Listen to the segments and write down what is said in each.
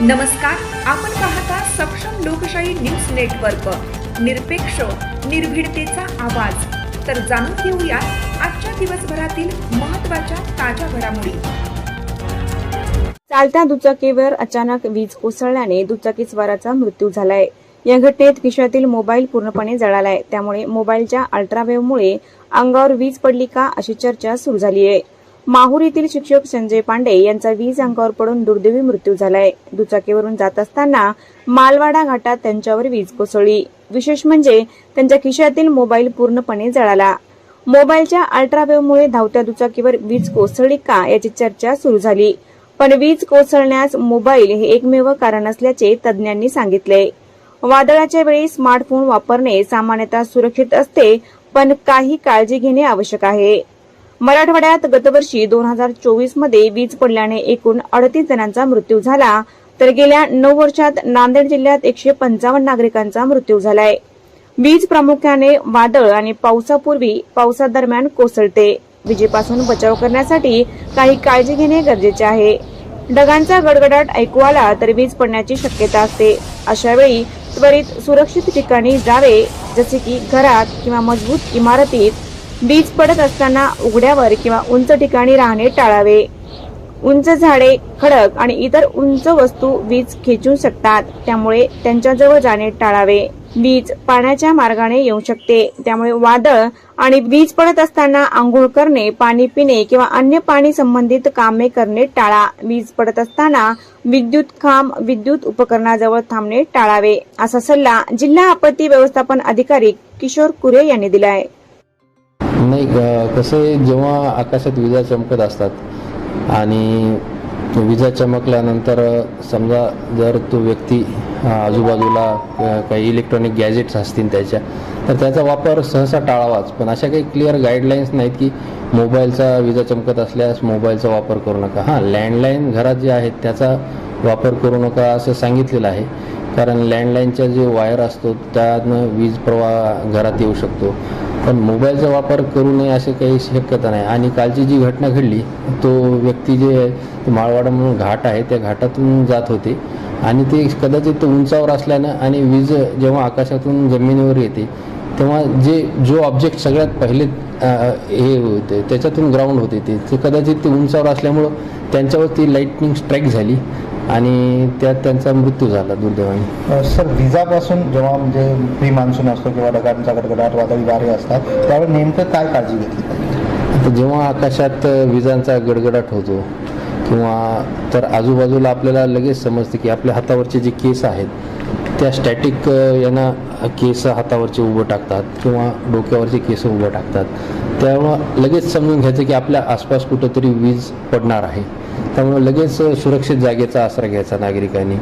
नमस्कार आपण पाहता सक्षम लोकशाही न्यूज नेटवर्क. निरपेक्ष निर्भीडतेचा आवाज. तर जाणून घेऊया आजच्या दिवसभरातील महत्त्वाच्या ताज्या घडामोडी. चालत्या दुचाकीवर अचानक वीज कोसळल्याने दुचाकीस्वाराचा मृत्यू झालाय. या घटनेत खिशातील मोबाईल पूर्णपणे जळालाय. त्यामुळे मोबाईलच्या अल्ट्रावेव्हमुळे अंगावर वीज पडली का अशी चर्चा सुरू झाली आहे माहूर येथील शिक्षक संजय पांडे यांचा वीज अंकावर पडून दुर्दैवी मृत्यू झालाय. दुचाकीवरून जात असताना मालवाडा घाटात त्यांच्यावर वीज कोसळली. विशेष म्हणजे त्यांच्या खिशातील मोबाईल पूर्णपणे जळाला. मोबाईलच्या अल्ट्रावेव्हमुळे धावत्या दुचाकीवर वीज कोसळली का याची चर्चा सुरू झाली. पण वीज कोसळण्यास मोबाईल हे एकमेव कारण असल्याचे तज्ज्ञांनी सांगितले. वादळाच्या वेळी स्मार्टफोन वापरणे सामान्यतः सुरक्षित असते पण काही काळजी घेणे आवश्यक आहे. मराठवाड्यात गतवर्षी दोन हजार चोवीसमध्ये वीज पडल्याने एकूण अडतीस जणांचा मृत्यू झाला. तर गेल्या नऊ वर्षात नांदेड जिल्ह्यात एकशे पंचावन्न नागरिकांचा मृत्यू झालाय. वीज प्रामुख्याने वादळ आणि पावसापूर्वी पावसादरम्यान कोसळते. विजेपासून बचाव करण्यासाठी काही काळजी घेणे गरजेचे आहे. ढगांचा गडगडाट ऐकू आला तर वीज पडण्याची शक्यता असते. अशा वेळी त्वरित सुरक्षित ठिकाणी जावे जसे की घरात किंवा मजबूत इमारतीत वीज पडत असताना उघड्यावर किंवा उंच ठिकाणी राहणे टाळावे. उंच झाडे खडक आणि इतर उंच वस्तू वीज खेचू शकतात. त्यामुळे त्यांच्याजवळ जाणे टाळावे. वीज पाण्याच्या मार्गाने येऊ शकते. त्यामुळे वादळ आणि वीज पडत असताना आंघोळ करणे पाणी पिणे किंवा अन्य पाणी संबंधित कामे करणे टाळा. वीज पडत असताना विद्युत खांब विद्युत उपकरणाजवळ थांबणे टाळावे. असा सल्ला जिल्हा आपत्ती व्यवस्थापन अधिकारी किशोर कुरे यांनी दिलाय. नाही ग- कसं जेव्हा आकाशात विजा चमकत असतात आणि विजा चमकल्यानंतर समजा जर तो व्यक्ती आजूबाजूला काही इलेक्ट्रॉनिक गॅजेट्स असतील त्याच्या तर त्याचा वापर सहसा टाळावाच. पण अशा काही क्लिअर गाईडलाईन्स नाहीत की मोबाईलचा विजा चमकत असल्यास मोबाईलचा वापर करू नका. हां लँडलाईन घरात जे आहेत त्याचा वापर करू नका असं सांगितलेलं आहे. कारण लँडलाईनच्या जे वायर असतो त्यानं वीज प्रवाह घरात येऊ शकतो. पण मोबाईलचा वापर करू नये असे काही शक्यता नाही. आणि कालची जी घटना घडली तो व्यक्ती जे माळवाडा म्हणून घाट आहे त्या घाटातून जात होते. आणि ते कदाचित ते उंचावर असल्यानं आणि वीज जेव्हा आकाशातून जमिनीवर येते तेव्हा जे जो ऑब्जेक्ट सगळ्यात पहिले हे होते त्याच्यातून ग्राउंड होते ते. ते कदाचित ते उंचावर असल्यामुळं त्यांच्यावर ती लाईटनिंग स्ट्राईक झाली. आणि त्यात त्यांचा मृत्यू झाला दुर्दैवाने. सर विजापासून जेव्हा म्हणजे प्री मान्सून असतो किंवा ढगांचा गडगडाट वादळी वारे असतात त्यावेळी नेमकं काय काळजी घेतली तर जेव्हा आकाशात विजांचा गडगडाट होतो किंवा तर आजूबाजूला आपल्याला लगेच समजते की आपल्या हातावरचे जे केस आहेत त्या स्टॅटिक यांना केस हातावरचे उभं टाकतात किंवा डोक्यावरचे केस उभं टाकतात. त्यामुळं लगेच समजून घ्यायचं की आपल्या आसपास कुठंतरी वीज पडणार आहे. त्यामुळे लगेच सुरक्षित जागेचा आसरा घ्यायचा नागरिकांनी.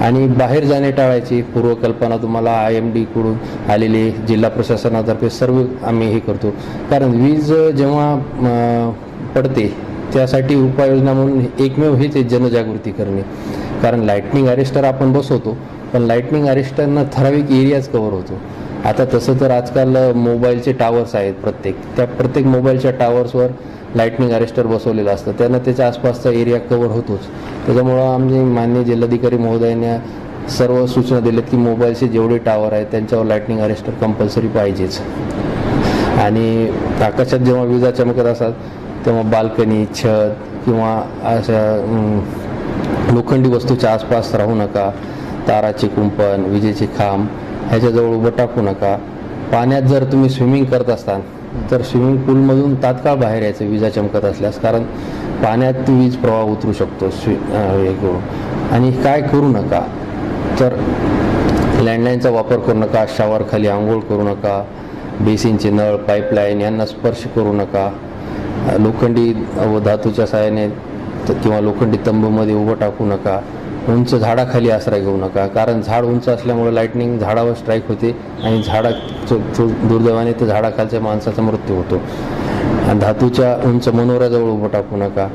आणि बाहेर जाणे टाळायची पूर्वकल्पना तुम्हाला आय एम डीकडून आलेली जिल्हा प्रशासनातर्फे सर्व आम्ही हे करतो. कारण वीज जेव्हा पडते त्यासाठी उपाययोजना म्हणून एकमेव हेच आहे जनजागृती करणे. कारण लाईटनिंग अरेस्टर आपण बसवतो पण लाईटनिंग अरेस्टरनं ठराविक एरियाच कव्हर होतो. आता तसं तर आजकाल मोबाईलचे टावर्स आहेत प्रत्येक. त्या प्रत्येक मोबाईलच्या टावर्सवर लाईटनिंग अरेस्टर बसवलेलं असतं. त्यानं त्याच्या आसपासचा एरिया कव्हर होतोच. त्याच्यामुळं आम्ही मान्य जिल्हाधिकारी महोदयांनी सर्व सूचना दिल्यात की मोबाईलचे जेवढे टावर आहेत त्यांच्यावर लाईटनिंग अरेस्टर कंपल्सरी पाहिजेच. आणि आकाशात जेव्हा विजा चमकत असतात तेव्हा बाल्कनी छत किंवा अशा लोखंडी वस्तूच्या आसपास राहू नका. ताराचे कुंपण विजेचे खांब ह्याच्याजवळ उभं टाकू नका. पाण्यात जर तुम्ही स्विमिंग करत असताना तर स्विमिंग पूलमधून तात्काळ बाहेर यायचं विजा चमकत असल्यास. कारण पाण्यात वीज प्रवाह उतरू शकतो स्वी हे करून. आणि काय करू नका? तर लँडलाईनचा वापर करू नका शावरखाली आंघोळ करू नका बेसिनचे नळ पाईपलाईन यांना स्पर्श करू नका. लोखंडी व धातूच्या साहाय्याने किंवा लोखंडी तंबूमध्ये उभं टाकू नका. उंच झाडाखाली आसरा घेऊ नका. कारण झाड उंच असल्यामुळे लाईटनिंग झाडावर स्ट्राईक होते आणि झाडा चो- दुर्दैवाने त्या झाडाखालच्या माणसाचा मृत्यू होतो. आणि धातूच्या उंच मनोऱ्याजवळ उभं टाकू नका.